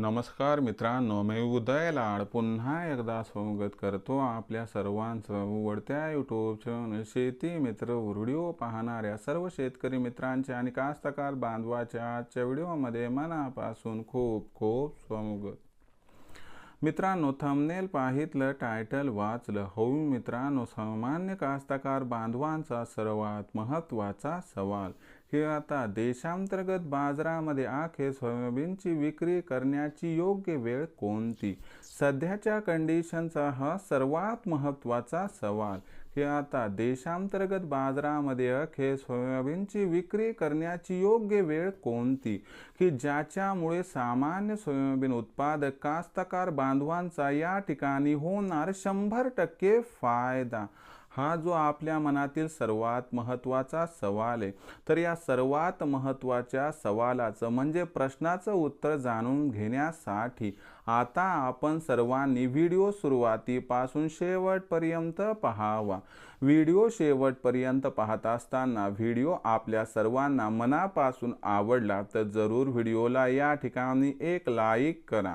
नमस्कार मित्रांनो मी उदय लाड. पुन्हा एकदा स्वागत करतो आपल्या सर्वांचं उघडत्या यूट्यूब चॅनल शेती मित्र व्हिडिओ पाहणाऱ्या सर्व शेतकरी मित्रांचे आणि कास्तकार बांधवाच्या आजच्या व्हिडिओमध्ये मनापासून खूप खूप स्वागत. मित्रांनो थंबनेल पाहितलं टायटल वाचलं हो मित्रांनो सामान्य कास्तकार बांधवांचा सर्वात महत्त्वाचा सवाल. हे आता देशांतर्गत बाजारामध्ये अखेर सोयाबीनची विक्री करण्याची योग्य वेळ कोणती? सध्याच्या कंडिशनचा हा सर्वात महत्त्वाचा सवाल. हे आता देशांतर्गत बाजारामध्ये अखे सोयाबीनची विक्री करण्याची योग्य वेळ कोणती? की ज्याच्यामुळे सामान्य सोयाबीन उत्पादक कास्तकार बांधवांचा या ठिकाणी होणार शंभर टक्के फायदा? हा जो आपल्या मनातील सर्वात महत्त्वाचा सवाल आहे तर या सर्वात महत्त्वाच्या सवालाचं म्हणजे प्रश्नाचं उत्तर जाणून घेण्यासाठी आता आपण सर्वांनी व्हिडिओ सुरुवातीपासून शेवटपर्यंत पाहावा. व्हिडिओ शेवटपर्यंत पाहत असताना व्हिडिओ आपल्या सर्वांना मनापासून आवडला तर जरूर व्हिडिओला या ठिकाणी एक लाईक करा.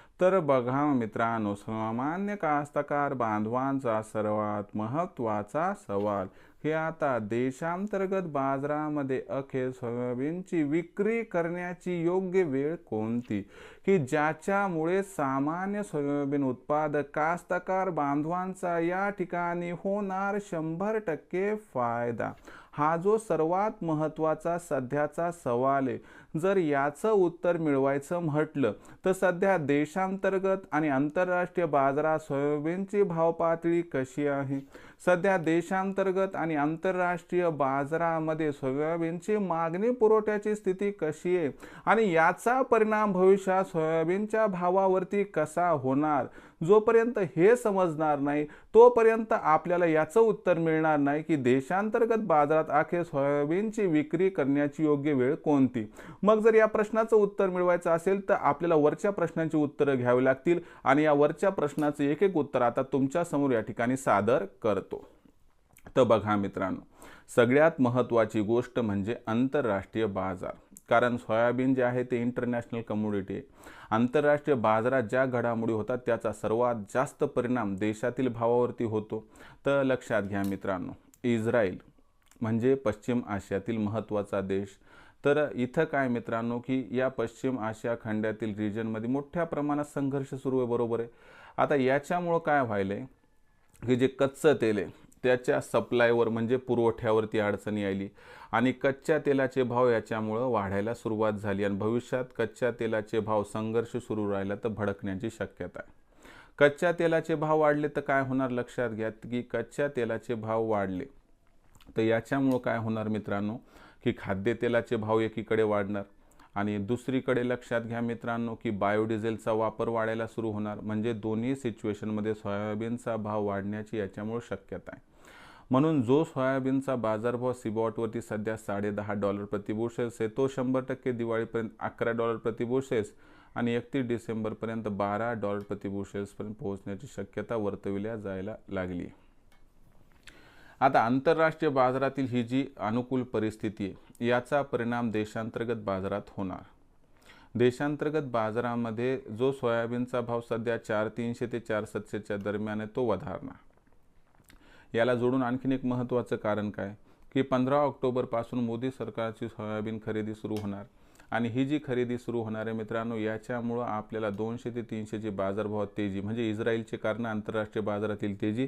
तर बघा मित्रांनो सामान्य कास्तकार बांधवांचा सर्वात महत्त्वाचा सवाल. हे आता देशांतर्गत बाजारामध्ये अखेर सोयाबीनची विक्री करण्याची योग्य वेळ कोणती? की ज्याच्यामुळे सामान्य सोयाबीन उत्पादक कास्तकार बांधवांचा या ठिकाणी होणार शंभर टक्के फायदा? हा जो सर्वात महत्त्वाचा सध्याचा सवाल आहे. जर याचं उत्तर मिळवायचं म्हटलं तर सध्या देशांतर्गत आणि आंतरराष्ट्रीय बाजारात सोयाबीनची भावपातळी कशी आहे? सध्या देशांतर्गत आणि आंतरराष्ट्रीय बाजारामध्ये सोयाबीनची मागणी पुरवठ्याची स्थिती कशी आहे आणि याचा परिणाम भविष्यात सोयाबीनच्या भावावरती कसा होणार? जोपर्यंत हे समजणार नाही तोपर्यंत आपल्याला याचं उत्तर मिळणार नाही की देशांतर्गत बाजारात अखेर सोयाबीनची विक्री करण्याची योग्य वेळ कोणती. मग जर या प्रश्नाचं उत्तर मिळवायचं असेल तर आपल्याला वरच्या प्रश्नांची उत्तरं घ्यावी लागतील आणि या वरच्या प्रश्नाचं एक एक उत्तर आता तुमच्यासमोर या ठिकाणी सादर करत. तर बघा मित्रांनो सगळ्यात महत्त्वाची गोष्ट म्हणजे आंतरराष्ट्रीय बाजार. कारण सोयाबीन जे आहे ते इंटरनॅशनल कमोडिटी आहे. आंतरराष्ट्रीय बाजारात ज्या घडामोडी होतात त्याचा सर्वात जास्त परिणाम देशातील भावावरती होतो. तर लक्षात घ्या मित्रांनो इस्रायल म्हणजे पश्चिम आशियातील महत्त्वाचा देश. तर इथं काय मित्रांनो की या पश्चिम आशिया खंडातील रिजनमध्ये मोठ्या प्रमाणात संघर्ष सुरू आहे बरोबर आहे. आता याच्यामुळं काय व्हायलं आहे की जे कच्चं तेल आहे त्याच्या सप्लायवर म्हणजे पुरवठ्यावरती अडचणी आली. आणि कच्च्या तेलाचे भाव याच्यामुळं वाढायला सुरुवात झाली. आणि भविष्यात कच्च्या तेलाचे भाव संघर्ष सुरू राहिला तर भडकण्याची शक्यता आहे. कच्च्या तेलाचे भाव वाढले तर काय होणार लक्षात घ्या की कच्च्या तेलाचे भाव वाढले तर याच्यामुळं काय होणार मित्रांनो? की खाद्यतेलाचे भाव एकीकडे वाढणार. आणि दुसरीकडे लक्षात घ्या मित्रांनो की बायोडिझेलचा वापर वाढायला सुरू होणार. म्हणजे दोन्ही सिच्युएशनमध्ये सोयाबीनचा भाव वाढण्याची याच्यामुळे शक्यता आहे. म्हणून जो सोयाबीनचा बाजारभाव सिबॉटवरती सध्या साडे दहा डॉलर प्रतिबुशेस आहे तो शंभर टक्के दिवाळीपर्यंत अकरा डॉलर प्रतिबुशेस आणि एकतीस डिसेंबरपर्यंत बारा डॉलर प्रतिबुशेल्सपर्यंत पोहोचण्याची शक्यता वर्तविल्या जायला लागली. आता आंतरराष्ट्रीय बाजारातील ही जी अनुकूल परिस्थिती आहे याचा परिणाम देशांतर्गत बाजारात होणार. देशांतर्गत बाजारामध्ये जो सोयाबीनचा भाव सध्या चार तीनशे ते चार सातशेच्या दरम्यान आहे तो वधारणार. याला जोडून आणखीन एक महत्त्वाचं कारण काय? की पंधरा ऑक्टोबरपासून मोदी सरकारची सोयाबीन खरेदी सुरू होणार. आणि ही जी खरेदी सुरू होणार आहे मित्रांनो याच्यामुळं आपल्याला दोनशे ते तीनशेची बाजारभावात तेजी. म्हणजे इस्रायलचे कारण आंतरराष्ट्रीय बाजारातील तेजी.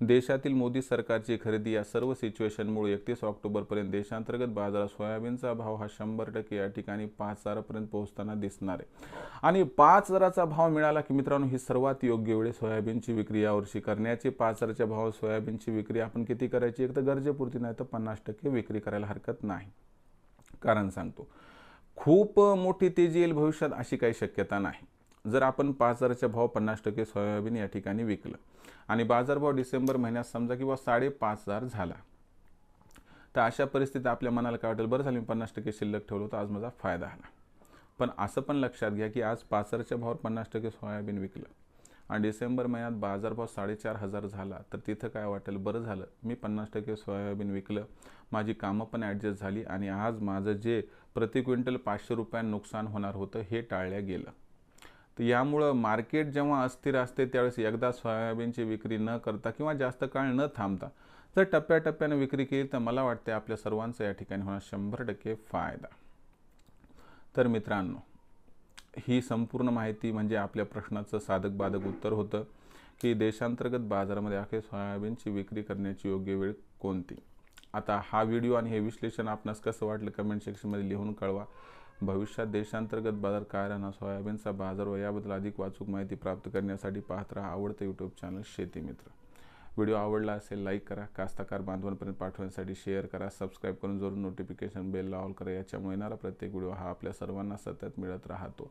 देशातील मोदी सरकारची खरेदी या सर्व सिच्युएशनमुळे एकतीस ऑक्टोबरपर्यंत देशांतर्गत बाजारात सोयाबीनचा भाव हा शंभर टक्के या ठिकाणी पाच हजारापर्यंत पोहोचताना दिसणार आहे. आणि पाच हजाराचा भाव मिळाला की मित्रांनो ही सर्वात योग्य वेळी सोयाबीनची विक्री यावर्षी करण्याची. पाच हजारच्या भाव सोयाबीनची विक्री आपण किती करायची? एक तर गरजेपुरती नाही तर पन्नास टक्के विक्री करायला हरकत नाही. कारण सांगतो खूप मोठी तेजी येईल भविष्यात अशी काही शक्यता नाही. जर आपण पाच हजाराच्या भाव पन्नास टक्के सोयाबीन या ठिकाणी विकलं आणि बाजारभाव डिसेंबर महिन्यात समजा किंवा साडेपाच हजार झाला तर अशा परिस्थितीत आपल्या मनाला काय वाटेल? बरं झालं मी पन्नास टक्के शिल्लक ठेवलं तर आज माझा फायदा झाला पण असं पण लक्षात घ्या की आज पाच हजारच्या भावावर पन्नास टक्के सोयाबीन विकलं आणि डिसेंबर महिन्यात बाजारभाव साडेचार हजार झाला तर तिथं काय वाटेल? बरं झालं मी पन्नास टक्के सोयाबीन विकलं माझी कामं पण ॲडजस्ट झाली आणि आज माझं जे प्रति क्विंटल पाचशे रुपयांना नुकसान होणार होतं हे टाळलं गेलं. तर यामुळं मार्केट जेव्हा अस्थिर असते त्यावेळेस एकदा सोयाबीनची विक्री न करता किंवा जास्त काळ न थांबता जर टप्प्याटप्प्यानं विक्री केली तर मला वाटते आपल्या सर्वांचं या ठिकाणी होणार शंभर टक्के फायदा. तर मित्रांनो ही संपूर्ण माहिती म्हणजे आपल्या प्रश्नाचं साधक बाधक उत्तर होतं की देशांतर्गत बाजारामध्ये अखेर सोयाबीनची विक्री करण्याची योग्य वेळ कोणती? आता हा व्हिडिओ आणि हे विश्लेषण आपणास कसं वाटलं कमेंट सेक्शनमध्ये लिहून कळवा. भविष्यात देशांतर्गत बाजार काय राहणार सोयाबीनचा बाजार व याबद्दल अधिक वाचूक माहिती प्राप्त करण्यासाठी पाहत राहा आवडतं यूट्यूब चॅनल शेती मित्र. व्हिडिओ आवडला असेल लाईक करा. कास्ताकार बांधवांपर्यंत पाठवण्यासाठी शेअर करा. सबस्क्राईब करून जरूर नोटिफिकेशन बेल ऑल करा. याच्यामुळे येणारा प्रत्येक व्हिडिओ हा आपल्या सर्वांना सतत मिळत राहतो.